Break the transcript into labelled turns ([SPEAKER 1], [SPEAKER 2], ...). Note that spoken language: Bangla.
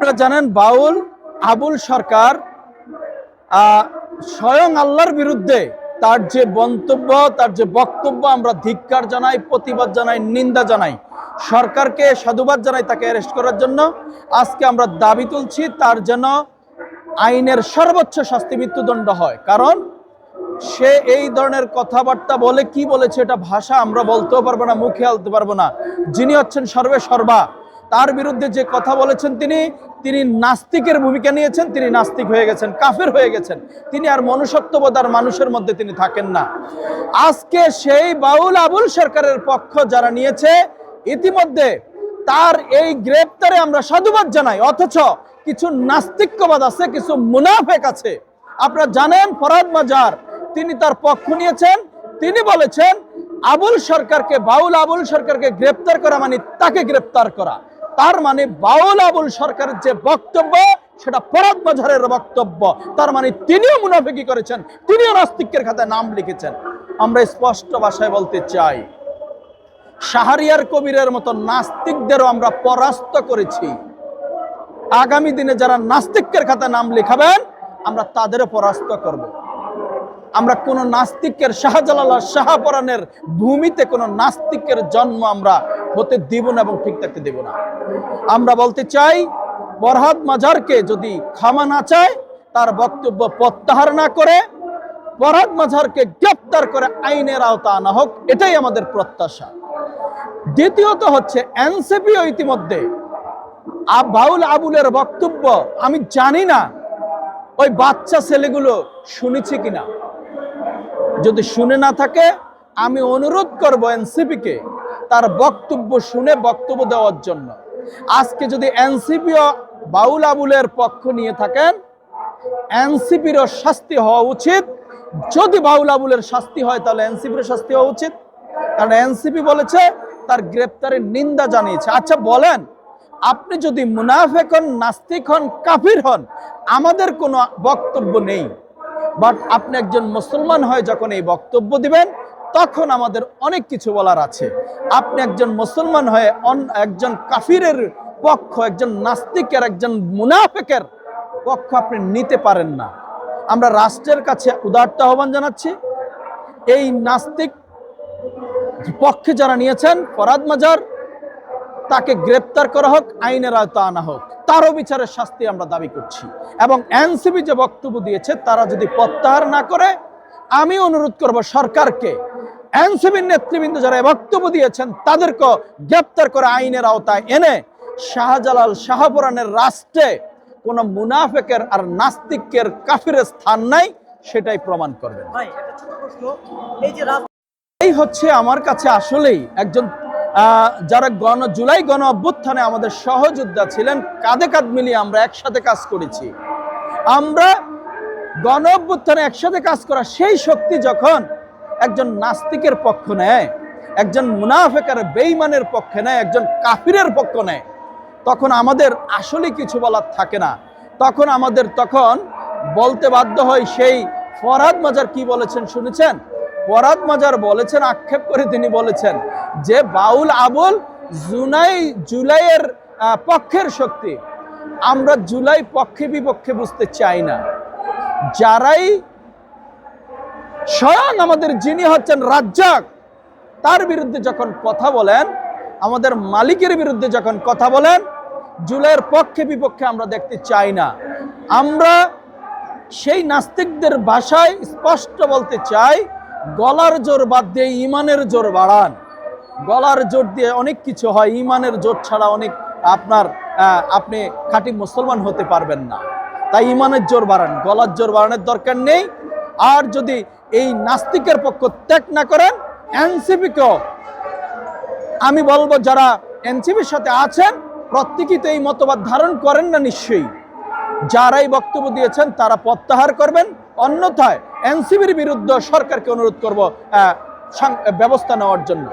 [SPEAKER 1] আপনারা জানেন বাউল, আবুল সরকার স্বয়ং আল্লাহর বিরুদ্ধে তার যে মন্তব্য, তার যে বক্তব্য আমরা ধিক্কার জানাই, প্রতিবাদ জানাই, নিন্দা জানাই, সরকারকে সাধুবাদ জানাই তাকে অ্যারেস্ট করার জন্য, আজকে আমরা দাবি তুলছি তার যেন আইনের সর্বোচ্চ শাস্তি মৃত্যুদণ্ড হয়। কারণ সে এই ধরনের কথাবার্তা বলে কি বলেছে এটা ভাষা আমরা বলতেও পারব না, মুখে আলতে পারব না। যিনি হচ্ছেন সর্বে সর্বা, তার বিরুদ্ধে যে কথা বলেছেন তিনি তিনি নাস্তিকের ভূমিকা নিয়েছেন, তিনি নাস্তিক হয়ে গেছেন, কাফের হয়ে গেছেন। তিনি আর মনুষ্যত্ববোধ আর মানুষের মধ্যে তিনি থাকেন না। আজকে সেই বাউল আবুল সরকারের পক্ষ যারা নিয়েছে, ইতিমধ্যে তার এই গ্রেপ্তারে আমরা সাধুবাদ জানাই। অথচ কিছু নাস্তিক্যবাদ আছে, কিছু মুনাফেক আছে। আপনারা জানেন, ফরাদ মাজার, তিনি তার পক্ষ নিয়েছেন। তিনি বলেছেন, আবুল সরকারকে, বাউল আবুল সরকারকে গ্রেপ্তার করা মানে তাকে গ্রেপ্তার করা। তার মানে বাউল আবুল সরকারের যে বক্তব্য, সেটা ফরাদ মাজারের বক্তব্য। তার মানে তিনিও মুনাফিকি করেছেন, তিনিও নাস্তিকের খাতায় নাম লিখেছেন। আমরা স্পষ্ট ভাষায় বলতে চাই, শাহরিয়ার কবিরের মতো নাস্তিকদেরও আমরা পরাস্ত করেছি। আগামী দিনে যারা নাস্তিকের খাতায় নাম লিখাবেন, আমরা তাদেরও পরাস্ত করব। আমরা কোন নাস্তিকের শাহজালাল শাহপরানের ভূমিতে কোন নাস্তিকের জন্ম আমরা হতে দিব না এবং ঠিক থাকতে দেব না। আমরা বলতে চাই বরহাদ মাজারকে যদি ক্ষমা না চায়, তার বক্তব্য প্রত্যাহার না করে বরহাদ মাজারকে গ্রেপ্তার করে আইনের আওতা আনা হোক, এটাই আমাদের প্রত্যাশা। দ্বিতীয়ত হচ্ছে এনসিপিও ইতিমধ্যে বাউল আবুলের বক্তব্য, আমি জানি না ওই বাচ্চা ছেলেগুলো শুনেছে কিনা। যদি শুনে না থাকে, আমি অনুরোধ করব এনসিপিকে তার বক্তব্য শুনে বক্তব্য দেওয়ার জন্য। আজকে যদি এনসিপিও বাউল আবুলের পক্ষ নিয়ে থাকেন এনসিপিরও শাস্তি হওয়া উচিত। যদি বাউল আবুলের শাস্তি হয়, তাহলে এনসিপির শাস্তি হওয়া উচিত। কারণ এনসিপি বলেছে, তার গ্রেপ্তারের নিন্দা জানিয়েছে। আচ্ছা বলেন, আপনি যদি মুনাফেক হন, নাস্তিক হন, কাফির হন, আমাদের কোনো বক্তব্য নেই। বাট আপনি একজন মুসলমান হয়ে, যখন এই বক্তব্য দিবেন তখন আমাদের অনেক কিছু বলার আছে। আপনি একজন মুসলমান হয়ে একজন কাফিরের পক্ষ, একজন নাস্তিকের, একজন মুনাফেকের পক্ষ আপনি নিতে পারেন না। আমরা রাষ্ট্রের কাছে উদারতা আহ্বান জানাচ্ছি। এই নাস্তিক পক্ষে যারা নিয়েছেন, ফরাদ মাজার, তাকে গ্রেপ্তার করা হোক, আইনের আয়তা আনা হোক, তারও বিচারের শাস্তি আমরা দাবি করছি। এবং এনসিবি যে বক্তব্য দিয়েছে, তারা যদি প্রত্যাহার না করে, আমি অনুরোধ করব সরকারকে এনসিবির নেতৃবৃন্দ যারা বক্তব্য দিয়েছেন তাদেরকে গ্রেপ্তার করে আইনের আওতায় এনে শাহজালাল শাহপুরানের রাষ্ট্রে কোনো মুনাফেকের আর নাস্তিকের কাফিরের স্থান নাই সেটাই প্রমাণ
[SPEAKER 2] প্রশ্ন। এই
[SPEAKER 1] হচ্ছে আমার কাছে আসলেই একজন আহ, যারা গণ জুলাই গণ অভ্যুত্থানে আমাদের সহযোদ্ধা ছিলেন কাঁধে কাঁধ মিলিয়ে আমরা একসাথে কাজ করেছি। আমরা গণ অভ্যুত্থানে একসাথে কাজ করা সেই শক্তি যখন একজন নাস্তিকের পক্ষ নেয়, একজন মুনাফেকার বেইমানের পক্ষে নেয়, একজন কাফিরের পক্ষ নেয়, তখন আমাদের আসলে কিছু বলার থাকে না। তখন আমাদের তখন বলতে বাধ্য হয়, সেই ফরাদ মাজার কি বলেছেন শুনেছেন? ফরাদ মাজার বলেছেন, আক্ষেপ করে তিনি বলেছেন যে বাউল আবুল জুলাই জুলাইয়ের পক্ষের শক্তি। আমরা জুলাই পক্ষে বিপক্ষে বুঝতে চাই না। যারাই স্বয়ং আমাদের যিনি হচ্ছেন রাজ্জাক, তার বিরুদ্ধে যখন কথা বলেন, আমাদের মালিকের বিরুদ্ধে যখন কথা বলেন, জুলাইয়ের পক্ষে বিপক্ষে আমরা দেখতে চাই না। আমরা সেই নাস্তিকদের ভাষায় স্পষ্ট বলতে চাই, গলার জোর বাদ দিয়ে ইমানের জোর বাড়ান। গলার জোর দিয়ে অনেক কিছু হয়, ইমানের জোর ছাড়া অনেক আপনার আপনি খাঁটি মুসলমান হতে পারবেন না। তাই ইমানের জোর বাড়ান, গলার জোর বাড়ানোর দরকার নেই। আর যদি এই নাস্তিকের পক্ষ ত্যাগ না করেন, এনসিপিকেও। আমি বলব যারা এনসিপির সাথে আছেন, প্রত্যেকেই তো এই মতবাদ ধারণ করেন না নিশ্চয়ই। যারাই বক্তব্য দিয়েছেন, তারা প্রত্যাহার করবেন। অন্যথায় এনসিবির বিরুদ্ধে সরকারকে অনুরোধ করব ব্যবস্থা নেওয়ার জন্য।